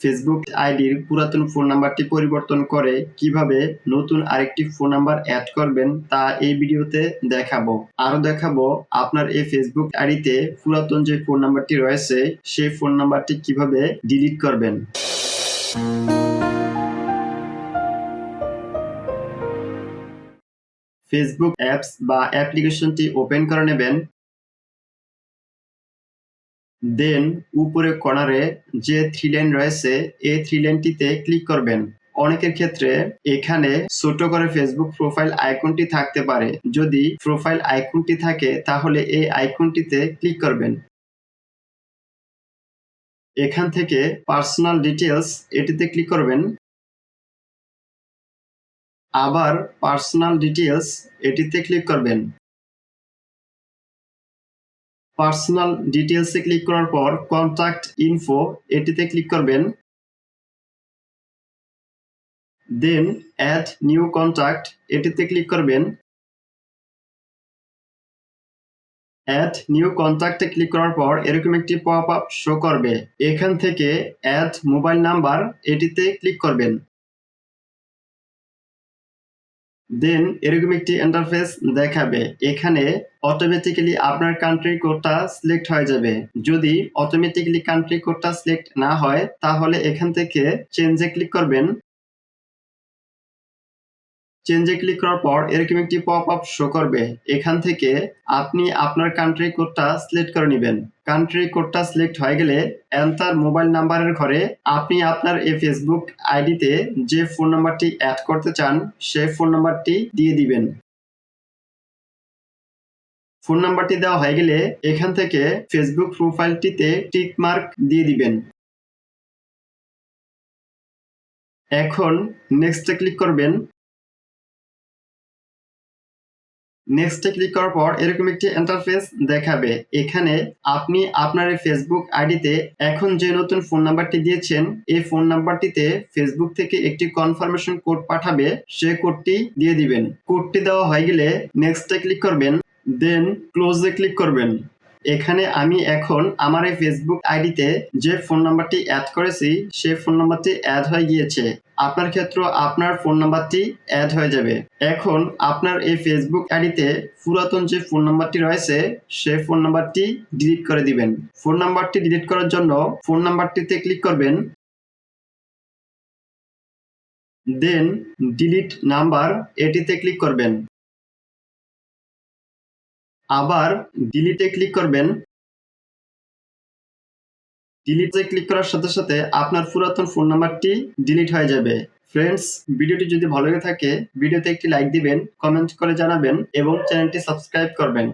Facebook আইডির পুরাতন phone নাম্বারটি পরিবর্তন করে কীভাবে নতুন আরেকটি ফোন নাম্বার অ্যাড করবেন তা এই ভিডিওতে দেখাবো। আরও দেখাবো আপনার এই ফেসবুক আইডিতে পুরাতন যে ফোন নাম্বারটি রয়েছে, সেই ফোন নাম্বারটি কীভাবে ডিলিট করবেন। ফেসবুক অ্যাপস বা অ্যাপ্লিকেশনটি ওপেন করে নেবেন। দেন উপরে কর্নারে যে থ্রি লাইন রয়েছে, এই থ্রি লাইনটিতে ক্লিক করবেন। অনেকের ক্ষেত্রে এখানে ছোট করে ফেসবুক প্রোফাইল আইকনটি থাকতে পারে। যদি প্রোফাইল আইকনটি থাকে, তাহলে এই আইকনটিতে ক্লিক করবেন। এখান থেকে পার্সোনাল ডিটেলস এটিতে ক্লিক করবেন। আবার পার্সোনাল ডিটেলস এটিতে ক্লিক করবেন। পার্সোনাল ডিটেলসে ক্লিক করার পর কন্ট্যাক্ট ইনফো এটিতে ক্লিক করবেন। দেন অ্যাড নিউ কন্ট্যাক্ট এটিতে ক্লিক করবেন। অ্যাড নিউ কন্ট্যাক্টে ক্লিক করার পর এরকম একটি পপ আপ শো করবে। এখান থেকে অ্যাড মোবাইল নাম্বার এটিতে ক্লিক করবেন। দেন এরকম একটি ইন্টারফেস দেখাবে। এখানে অটোমেটিক্যালি আপনার কান্ট্রি কোডটা সিলেক্ট হয়ে যাবে। যদি অটোমেটিক্যালি কান্ট্রি কোডটা সিলেক্ট না হয়, তাহলে এখান থেকে চেঞ্জে ক্লিক করবেন। চেঞ্জে ক্লিক করার পর এরকম একটি পপ আপ শো করবে। এখান থেকে আপনি আপনার কান্ট্রি কোডটা সিলেক্ট করে নেবেন। কান্ট্রি কোডটা সিলেক্ট হয়ে গেলে এন্টার মোবাইল নাম্বারের ঘরে আপনি আপনার এই ফেসবুক আইডিতে যে ফোন নাম্বারটি অ্যাড করতে চান, সেই ফোন নাম্বারটি দিয়ে দিবেন। ফোন নাম্বারটি দেওয়া হয়ে গেলে এখান থেকে ফেসবুক প্রোফাইলটিতে টিক মার্ক দিয়ে দিবেন। এখন নেক্সটে ক্লিক করবেন। নেক্সটে ক্লিক করার পর এরকম একটি ইন্টারফেস দেখাবে। এখানে আপনি আপনার এই ফেসবুক আইডিতে এখন যে নতুন ফোন নাম্বারটি দিয়েছেন, এই ফোন নাম্বারটিতে ফেসবুক থেকে একটি কনফার্মেশন কোড পাঠাবে। সে কোডটি দিয়ে দিবেন। কোডটি দেওয়া হয়ে গেলে নেক্সটে ক্লিক করবেন দেন ক্লোজে ক্লিক করবেন। এখানে আমি এখন আমার এই ফেসবুক আইডিতে যে ফোন নাম্বারটি অ্যাড করেছি সেই ফোন নাম্বারটি অ্যাড হয়ে গিয়েছে। আপনার ক্ষেত্রে আপনার ফোন নাম্বারটি অ্যাড হয়ে যাবে। এখন আপনার এই ফেসবুক আইডিতে পুরাতন যে ফোন নাম্বারটি রয়েছে সেই ফোন নাম্বারটি ডিলিট করে দিবেন। ফোন নাম্বারটি ডিলিট করার জন্য ফোন নাম্বারটিতে ক্লিক করবেন। দেন ডিলিট নাম্বার এটিতে ক্লিক করবেন। আবার ডিলিটে ক্লিক করবেন। ডিলিটে ক্লিক করার সাথে সাথে আপনার পুরাতন ফোন নাম্বারটি ডিলিট হয়ে যাবে। ফ্রেন্ডস ভিডিওটি যদি ভালো লেগে থাকে, ভিডিওতে একটি লাইক দিবেন কমেন্ট করে জানাবেন এবং চ্যানেলটি সাবস্ক্রাইব করবেন।